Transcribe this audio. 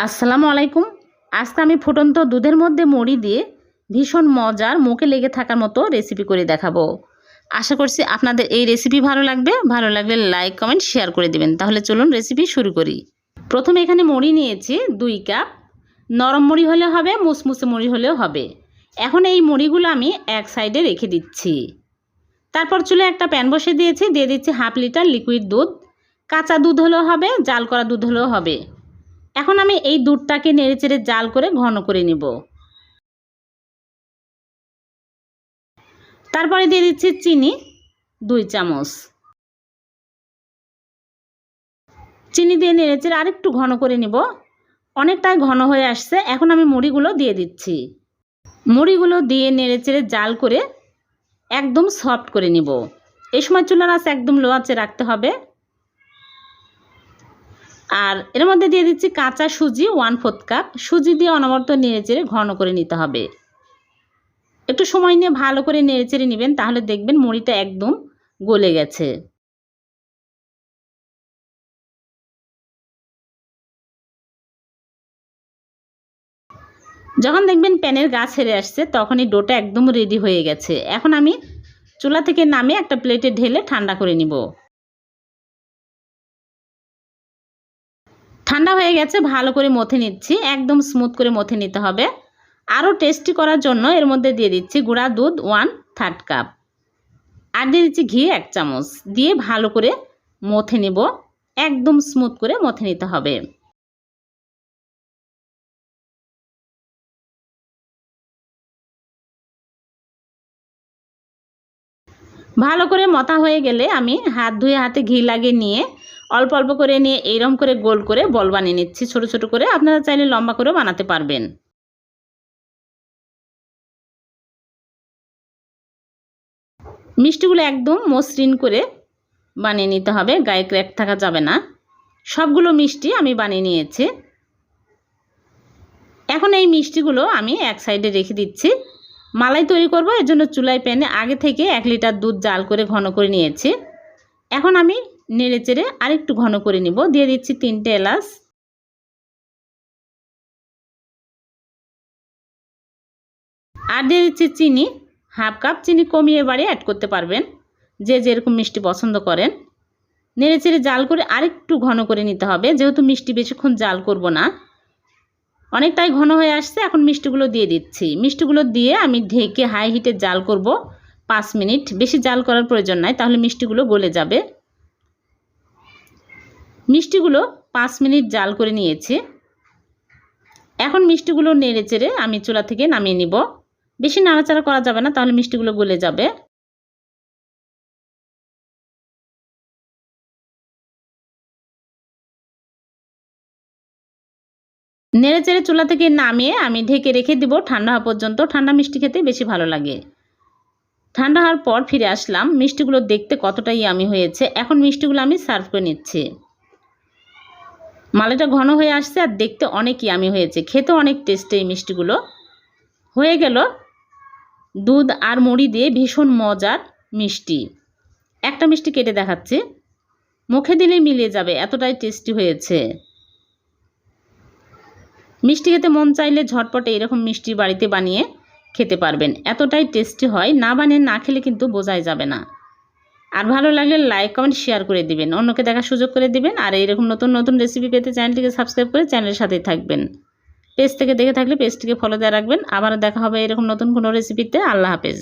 আসসালামু আলাইকুম। আজকে আমি ফুটন্ত দুধের মধ্যে মুড়ি দিয়ে ভীষণ মজার মুখে লেগে থাকার মতো রেসিপি করে দেখাবো। আশা করছি আপনাদের এই রেসিপি ভালো লাগবে। ভালো লাগলে লাইক কমেন্ট শেয়ার করে দিবেন। তাহলে চলুন রেসিপি শুরু করি। প্রথমে এখানে মুড়ি নিয়েছি দুই কাপ নরম মুড়ি হলে হবে, মুসমুসে মুড়ি হলেও হবে। এখন এই মুড়িগুলো আমি এক সাইডে রেখে দিচ্ছি। তারপর চুলে একটা প্যান বসে দিয়েছি। দিয়ে দিচ্ছি হাফ লিটার লিকুইড দুধ। কাঁচা দুধ হলেও হবে, জাল করা দুধ হলেও হবে। এখন আমি এই দুধটাকে নেড়েচেড়ে জাল করে ঘন করে নিব। তারপরে দিয়ে দিচ্ছি চিনি, দুই চামচ। চিনি দিয়ে নেড়েচেড়ে আরেকটু ঘন করে নিব। অনেকটাই ঘন হয়ে আসছে, এখন আমি মুড়িগুলো দিয়ে দিচ্ছি। মুড়িগুলো দিয়ে নেড়েচেড়ে জাল করে একদম সফট করে নিব। এই সময় চুলার আঁচ একদম লো আঁচে রাখতে হবে। আর এর মধ্যে দিয়ে দিচ্ছি কাঁচা সুজি ওয়ান ফোর্থ কাপ সুজি দিয়ে অনবরত নেড়েচেড়ে ঘন করে নিতে হবে। একটু সময় নিয়ে ভালো করে নেড়েচেড়ে নেবেন, তাহলে দেখবেন মুড়িটা একদম গলে গেছে। যখন দেখবেন প্যানের গা ছেড়ে আসছে, তখনই ডোটা একদম রেডি হয়ে গেছে। এখন আমি চুলা থেকে নামে একটা প্লেটে ঢেলে ঠান্ডা করে নিব। ঠান্ডা হয়ে গেছে, ভালো করে মথে নিচ্ছি, একদম স্মুথ করে মথে নিতে হবে। আরও টেস্টি করার জন্য এর মধ্যে দিয়ে দিচ্ছি গুঁড়া দুধ ওয়ান থার্ড কাপ আর দিয়ে দিচ্ছি ঘি, এক চামচ। দিয়ে ভালো করে মথে নিব, একদম স্মুথ করে মথে নিতে হবে। ভালো করে মথা হয়ে গেলে আমি হাত ধুয়ে হাতে ঘি লাগিয়ে নিয়ে অল্প অল্প করে নিয়ে এইরকম করে গোল করে বল বানিয়ে নিচ্ছি। ছোট ছোট করে আপনারা চাইলে লম্বা করেও বানাতে পারবেন। মিষ্টিগুলো একদম মসৃণ করে বানিয়ে নিতে হবে, গায়ে ক্র্যাক থাকা যাবে না। সবগুলো মিষ্টি আমি বানিয়ে নিয়েছি। এখন এই মিষ্টিগুলো আমি এক সাইডে রেখে দিচ্ছি। মালাই তৈরি করব, এর জন্য চুলায় প্যানে আগে থেকে এক লিটার দুধ জাল করে ঘন করে নিয়েছি। এখন আমি নেড়ে চেড়ে আরেকটু ঘন করে নিব। দিয়ে দিচ্ছি তিনটে এলাচ। আর দিয়ে দিচ্ছি চিনি। হাফ কাপ চিনি কমিয়ে বাড়িয়ে অ্যাড করতে পারবেন। যে যেরকম মিষ্টি পছন্দ করেন। নেড়ে চেড়ে জাল করে আরেকটু ঘন করে নিতে হবে। যেহেতু মিষ্টি বেশিক্ষণ জাল করব না। অনেকটাই ঘন হয়ে আসছে। এখন মিষ্টিগুলো দিয়ে দিচ্ছি। মিষ্টিগুলো দিয়ে আমি ঢেকে হাই হিটে জাল করব। পাঁচ মিনিট। বেশি জাল করার প্রয়োজন নাই। তাহলে মিষ্টিগুলো গলে যাবে। মিষ্টিগুলো পাঁচ মিনিট জাল করে নিয়েছি। এখন মিষ্টিগুলো নেড়ে চেড়ে আমি চুলা থেকে নামিয়ে নিব। বেশি নাড়াচাড়া করা যাবে না, তাহলে মিষ্টিগুলো গলে যাবে। নেড়ে চেড়ে চুলা থেকে নামিয়ে আমি ঢেকে রেখে দিব ঠান্ডা হওয়া পর্যন্ত। ঠান্ডা মিষ্টি খেতে বেশি ভালো লাগে। ঠান্ডা হওয়ার পর ফিরে আসলাম। মিষ্টিগুলো দেখতে কতটাই আমি হয়েছে। এখন মিষ্টিগুলো আমি সার্ভ করে নিচ্ছি। মালাটা ঘন হয়ে আসছে আর দেখতে অনেক ইয়ামি হয়েছে। খেতে অনেক টেস্টে এই মিষ্টিগুলো। হয়ে গেল দুধ আর মুড়ি দিয়ে ভীষণ মজার মিষ্টি। একটা মিষ্টি কেটে দেখাচ্ছি। মুখে দিলেই মিলিয়ে যাবে, এতটাই টেস্টি হয়েছে। মিষ্টি খেতে মন চাইলে ঝটপটে এরকম মিষ্টি বাড়িতে বানিয়ে খেতে পারবেন। এতটাই টেস্টি হয়, না বানিয়ে না খেলে কিন্তু বোঝাই যাবে না। আর ভালো লাগলে লাইক কমেন্ট শেয়ার করে দিবেন। অন্যকে দেখার সুযোগ করে দিবেন। আর এইরকম নতুন নতুন রেসিপি পেতে চ্যানেলটিকে সাবস্ক্রাইব করে চ্যানেলের সাথেই থাকবেন। পেজ থেকে দেখে থাকলে পেজটিকে ফলো দিয়ে রাখবেন। আবারও দেখা হবে এরকম নতুন কোনো রেসিপিতে আল্লাহ হাফেজ।